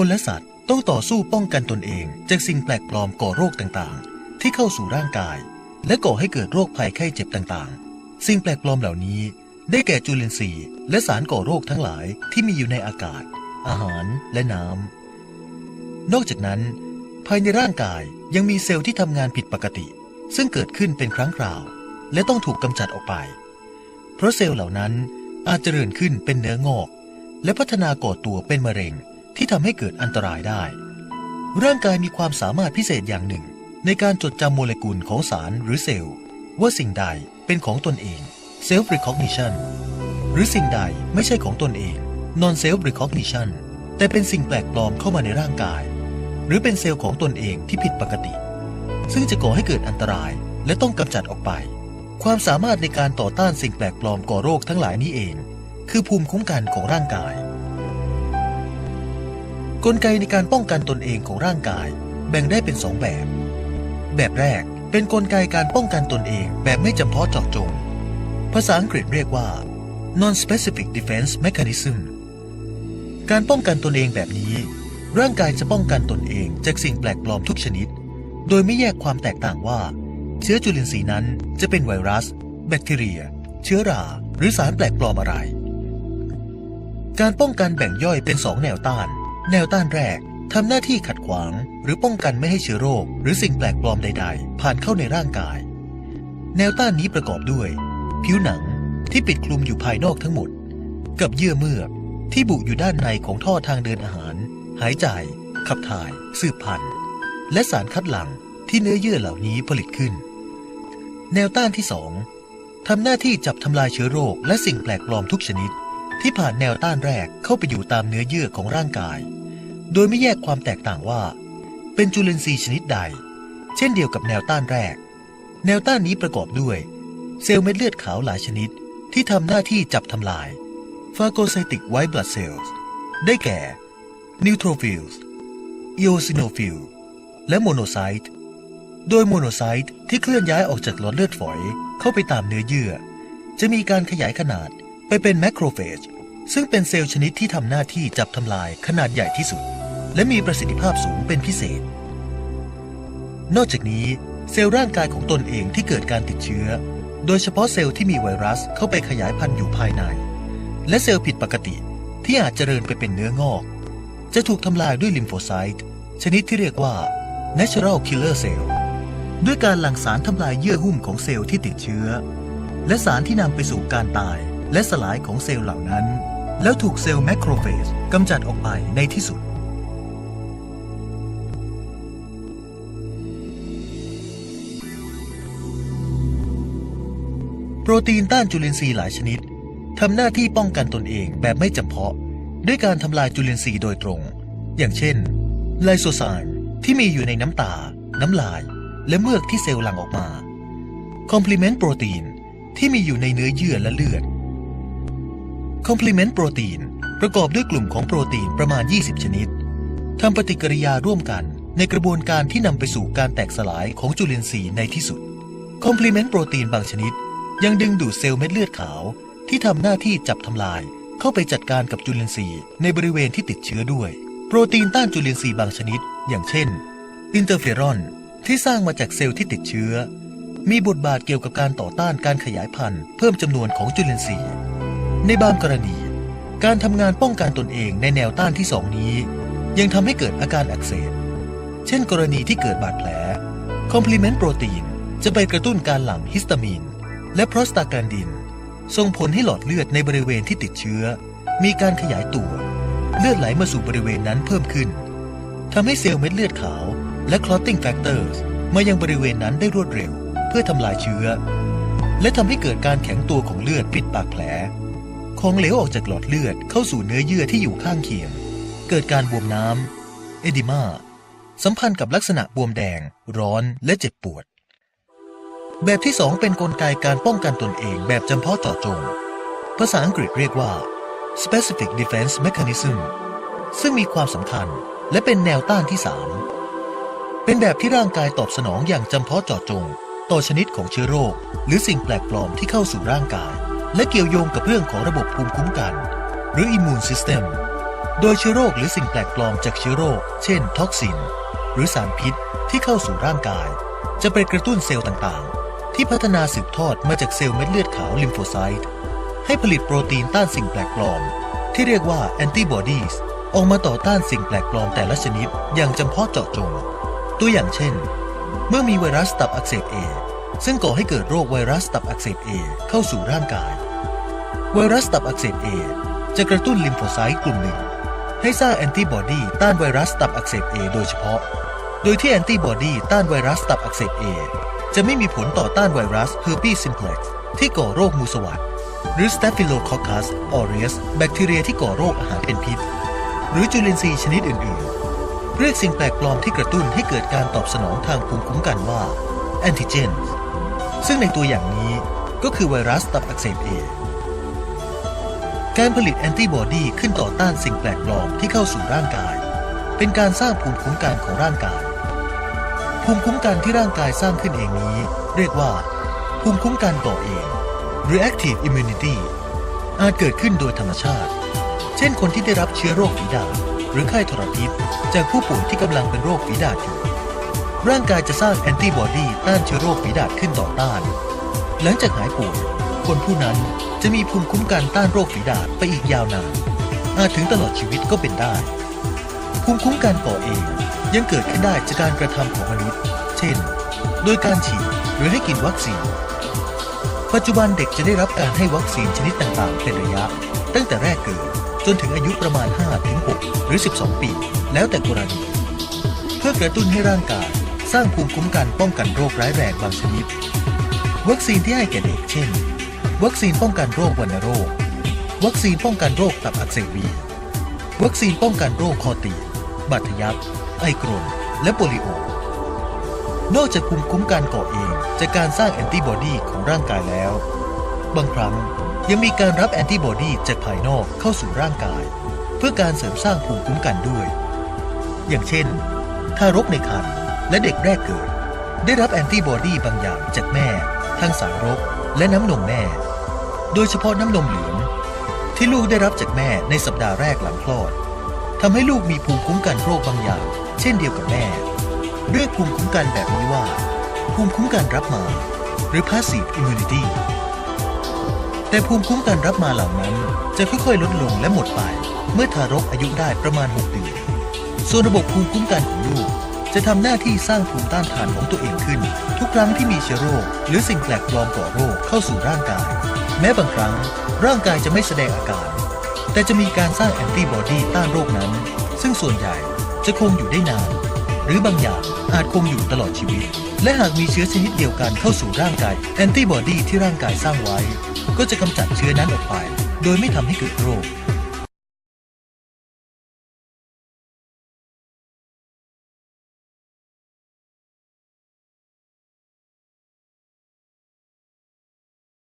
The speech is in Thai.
คนและสัตว์ต้องต่อสู้ป้องกันตนเอง จากสิ่งแปลกปลอมก่อโรคต่างๆ ที่เข้าสู่ร่างกาย และก่อให้เกิดโรคภัยไข้เจ็บต่างๆ สิ่งแปลกปลอมเหล่านี้ ได้แก่จุลินทรีย์ และสารก่อโรคทั้งหลายที่มีอยู่ในอากาศ อาหารและน้ำนอกจากนั้น ภายในร่างกายยังมีเซลล์ที่ทำงานผิดปกติ ซึ่งเกิดขึ้นเป็นครั้งคราว และต้องถูกกำจัดออกไป เพราะเซลล์เหล่านั้นอาจเจริญขึ้นเป็นเนื้องอก และพัฒนาก่อตัวเป็นมะเร็ง ที่ทำให้เกิดอันตรายได้ ร่างกายมีความสามารถพิเศษอย่างหนึ่ง ในการจดจำโมเลกุลของสารหรือเซลล์ ว่าสิ่งใดเป็นของตนเอง self recognition หรือสิ่งใดไม่ใช่ของตนเอง non self recognition แต่เป็นสิ่งแปลกปลอมเข้ามาในร่างกาย หรือเป็นเซลล์ของตนเองที่ผิดปกติ ซึ่งจะก่อให้เกิดอันตรายและต้องกำจัดออกไป ความสามารถในการต่อต้านสิ่งแปลกปลอมก่อโรคทั้งหลายนี้เอง คือภูมิคุ้มกันของร่างกาย กลไกในการป้องกันตนเองของร่างกาย แบ่งได้เป็นสองแบบ แบบแรกเป็นกลไกการป้องกันตนเองแบบไม่จำเพาะเจาะจง ภาษาอังกฤษเรียกว่า non-specific defense mechanism การป้องกันตนเองแบบนี้ ร่างกายจะป้องกันตนเองจากสิ่งแปลกปลอมทุกชนิด โดยไม่แยกความแตกต่างว่า เชื้อจุลินทรีย์นั้นจะเป็นไวรัส แบคทีเรีย เชื้อรา หรือสารแปลกปลอมอะไร การป้องกันแบ่งย่อยเป็นสองแนวต้าน แนวต้านแรกทำหน้าที่ขัดขวาง หรือป้องกันไม่ให้เชื้อโรค หรือสิ่งแปลกปลอมใด ๆ ผ่านเข้าในร่างกาย แนวต้านนี้ประกอบด้วย ผิวหนังที่ปิดคลุมอยู่ภายนอกทั้งหมด กับเยื่อเมือกที่บุอยู่ด้านในของท่อทางเดินอาหาร หายใจ ขับถ่าย สืบพันธุ์ และสารคัดหลั่งที่เนื้อเยื่อเหล่านี้ผลิตขึ้น แนวต้านที่สองทำหน้าที่จับทำลายเชื้อโรคและสิ่งแปลกปลอมทุกชนิด ที่ผ่านแนวต้านแรกเข้าไปอยู่ตามเนื้อเยื่อของร่างกาย โดยไม่แยกความแตกต่างว่า เป็นจุลินทรีย์ชนิดใด เช่นเดียวกับแนวต้านแรก แนวต้านนี้ประกอบด้วย เซลล์เม็ดเลือดขาวหลายชนิดที่ทำหน้าที่จับทำลาย phagocytic white blood cells ได้แก่ neutrophils eosinophil และโมโนไซต์โดยโมโนไซต์ที่เคลื่อนย้ายออกจากหลอดเลือดฝอยเข้าไปตามเนื้อเยื่อ จะมีการขยายขนาด ไปเป็นแมคโครเฟจซึ่งเป็นเซลล์ชนิดที่ทำหน้าที่จับทำลายขนาดใหญ่ที่สุด และมีประสิทธิภาพสูงเป็นพิเศษ นอกจากนี้เซลล์ร่างกายของตนเองที่เกิดการติดเชื้อ โดยเฉพาะเซลล์ที่มีไวรัสเข้าไปขยายพันธุ์อยู่ภายใน และเซลล์ผิดปกติที่อาจเจริญไปเป็นเนื้องอก จะถูกทำลายด้วยลิมโฟไซต์ชนิดที่เรียกว่า natural killer cell ด้วยการหลั่งสารทำลายเยื่อหุ้มของเซลล์ที่ติดเชื้อ และสารที่นำไปสู่การตาย และสลายของเซลล์เหล่านั้น แล้วถูกเซลล์แมคโครเฟจกำจัดออกไปในที่สุด โปรตีนต้านจุลินทรีย์หลายชนิดทำหน้าที่ป้องกันตนเองแบบไม่จำเพาะ ด้วยการทำลายจุลินทรีย์โดยตรง อย่างเช่น ไลโซไซม์ที่มีอยู่ในน้ำตา น้ำลาย และเมือกที่เซลล์หลั่งออกมา คอมพลีเมนต์โปรตีนที่มีอยู่ในเนื้อเยื่อและเลือด คอมพลีเมนต์โปรตีนประกอบด้วยกลุ่มของโปรตีนประมาณ 20 ชนิดทำปฏิกิริยาร่วมกันในกระบวนการที่นำไปสู่การแตกสลายของจุลินทรีย์ในที่สุด คอมพลีเมนต์โปรตีนบางชนิด ยังดึงดูดเซลล์เม็ดเลือดขาว ที่ทำหน้าที่จับทำลาย เข้าไปจัดการกับจุลินทรีย์ในบริเวณที่ติดเชื้อด้วย โปรตีนต้านจุลินทรีย์บางชนิด อย่างเช่น อินเตอร์เฟอรอนที่สร้างมาจากเซลล์ที่ติดเชื้อ มีบทบาทเกี่ยวกับการต่อต้านการขยายพันธุ์เพิ่มจำนวนของจุลินทรีย์ ในบางกรณี การทำงานป้องกันตนเองในแนวต้านที่สองนี้ ยังทำให้เกิดอาการอักเสบ เช่นกรณีที่เกิดบาดแผล คอมพลีเมนต์โปรตีนจะไปกระตุ้นการหลั่งฮิสตามีน และโปรสตาแกลนดิน ส่งผลให้หลอดเลือดในบริเวณที่ติดเชื้อ มีการขยายตัว เลือดไหลมาสู่บริเวณนั้นเพิ่มขึ้นทำให้เซลล์เม็ดเลือดขาว และ clotting factors มายังบริเวณนั้นได้รวดเร็ว เพื่อทำลายเชื้อ และทำให้เกิดการแข็งตัวของเลือดปิดปากแผล ของเหลวออกจากหลอดเลือดเข้าสู่เนื้อเยื่อที่อยู่ข้างเคียง เกิดการบวมน้ำเอดิมาสัมพันธ์กับลักษณะบวมแดง ร้อนและเจ็บปวด แบบที่ 2 เป็นนกลไกการป้องกันตนเองแบบจำเพาะเจาะจง ภาษาอังกฤษเรียกว่า specific defense mechanism ซึ่งมีความสำคัญและเป็นแนวต้านที่ 3 เป็นแบบที่ร่างกายตอบสนองอย่างจำเพาะเจาะจง ต่อชนิดของเชื้อโรค หรือสิ่งแปลกปลอมที่เข้าสู่ร่างกาย และเกี่ยวโยงกับเรื่องของระบบภูมิคุ้มกัน หรือ immune system โดยเชื้อโรคหรือสิ่งแปลกปลอมจากเชื้อโรค เช่น ท็อกซิน หรือสารพิษที่เข้าสู่ร่างกาย จะไปกระตุ้นเซลล์ต่างๆ ที่พัฒนาสืบทอดมาจากเซลล์เม็ดเลือดขาวลิมโฟไซต์ให้ผลิตโปรตีนต้านสิ่งแปลกปลอม ที่เรียกว่าแอนติบอดีสออกมาต่อต้านสิ่งแปลกปลอมแต่ละชนิดอย่างจำเพาะเจาะจง ตัวอย่างเช่น เมื่อมีไวรัสตับอักเสบเอ ซึ่งก่อให้เกิดโรคไวรัสตับอักเสบเอเข้าสู่ร่างกาย ไวรัสตับอักเสบเอจะกระตุ้นลิมโฟไซต์กลุ่มหนึ่ง ให้สร้างแอนติบอดีต้านไวรัสตับอักเสบเอโดยเฉพาะ โดยที่แอนติบอดีต้านไวรัสตับอักเสบเอจะไม่มีผลต่อต้านไวรัสเฮอร์ปีซิมเพล็กซ์ที่ก่อโรคมูสวัดหรือ Staphylococcus aureus แบคทีเรียที่ก่อโรคอาหารเป็นพิษ หรือจุลินทรีย์ชนิดอื่น ๆ เรียกสิ่งแปลกปลอมที่กระตุ้นให้เกิดการตอบสนองทางภูมิคุ้มกันว่าแอนติเจน ซึ่งในตัวอย่างนี้ก็คือไวรัสตับอักเสบเอการผลิตแอนติบอดีขึ้นต่อต้านสิ่งแปลกปลอมที่เข้าสู่ร่างกาย เป็นการสร้างภูมิคุ้มกันของร่างกาย ภูมิคุ้มกันที่ร่างกายสร้างขึ้นเองนี้ เรียกว่า ภูมิคุ้มกันก่อเองหรือ active immunity อาจเกิดขึ้นโดยธรรมชาติ เช่นคนที่ได้รับเชื้อโรคฝีดาษหรือไข้ทรพิษจากผู้ป่วยที่กำลังเป็นโรคฝีดาษอยู่ ร่างกายจะสร้างแอนติบอดีต้านเชื้อโรคฝีดาษขึ้นต่อต้าน หลังจากหายป่วยคนผู้นั้นจะมีภูมิคุ้มกันต้านโรคฝีดาษไปอีกยาวนาน อาจถึงตลอดชีวิตก็เป็นได้ ภูมิคุ้มกันก่อเองยังเกิดขึ้นได้จากการกระทำของมนุษย์ เช่น โดยการฉีดหรือให้กินวัคซีน ปัจจุบันเด็กจะได้รับการให้วัคซีนชนิดต่างๆ เป็นระยะ ตั้งแต่แรกเกิดจนถึงอายุประมาณ 5-6 หรือ 12 ปี แล้วแต่กรณี เพื่อกระตุ้นให้ร่างกาย สร้างภูมิคุ้มกันป้องกันโรคร้ายแรงบางชนิด วัคซีนที่ให้แก่เด็กเช่น วัคซีนป้องกันโรควัณโรค วัคซีนป้องกันโรคตับอักเสบบีวัคซีนป้องกันโรคคอตีบบัตทะยักไอกรนและโปลิโอนอกจากภูมิคุ้มกันก่อเองจากการสร้างแอนติบอดีของร่างกายแล้ว บางครั้งยังมีการรับแอนติบอดีจากภายนอกเข้าสู่ร่างกาย เพื่อการเสริมสร้างภูมิคุ้มกันด้วย อย่างเช่น ทารกในครรภ์ และเด็กแรกเกิด ได้รับแอนติบอดีบางอย่างจากแม่ทางสายรกและน้ำนมแม่ โดยเฉพาะน้ำนมเหลืองที่ลูกได้รับจากแม่ในสัปดาห์แรกหลังคลอดทำให้ลูกมีภูมิคุ้มกันโรคบางอย่าง เช่นเดียวกับแม่ เรียกภูมิคุ้มกันแบบนี้ว่า ภูมิคุ้มกันรับมา หรือ passive immunity แต่ภูมิคุ้มกันรับมาเหล่านั้น จะค่อยๆ ลดลงและหมดไป เมื่อทารกอายุได้ประมาณ 6 เดือน ส่วนระบบภูมิคุ้มกันของลูก จะทำหน้าที่สร้างภูมิต้านทานของตัวเองขึ้น ทุกครั้งที่มีเชื้อโรค หรือสิ่งแปลกปลอมก่อโรคเข้าสู่ร่างกาย แม้บางครั้ง ร่างกายจะไม่แสดงอาการ แต่จะมีการสร้างแอนติบอดีต้านโรคนั้น ซึ่งส่วนใหญ่จะคงอยู่ได้นาน หรือบางอย่างอาจคงอยู่ตลอดชีวิต และหากมีเชื้อชนิดเดียวกันเข้าสู่ร่างกายแอนติบอดีที่ร่างกายสร้างไว้ ก็จะกำจัดเชื้อนั้นออกไป โดยไม่ทำให้เกิดโรค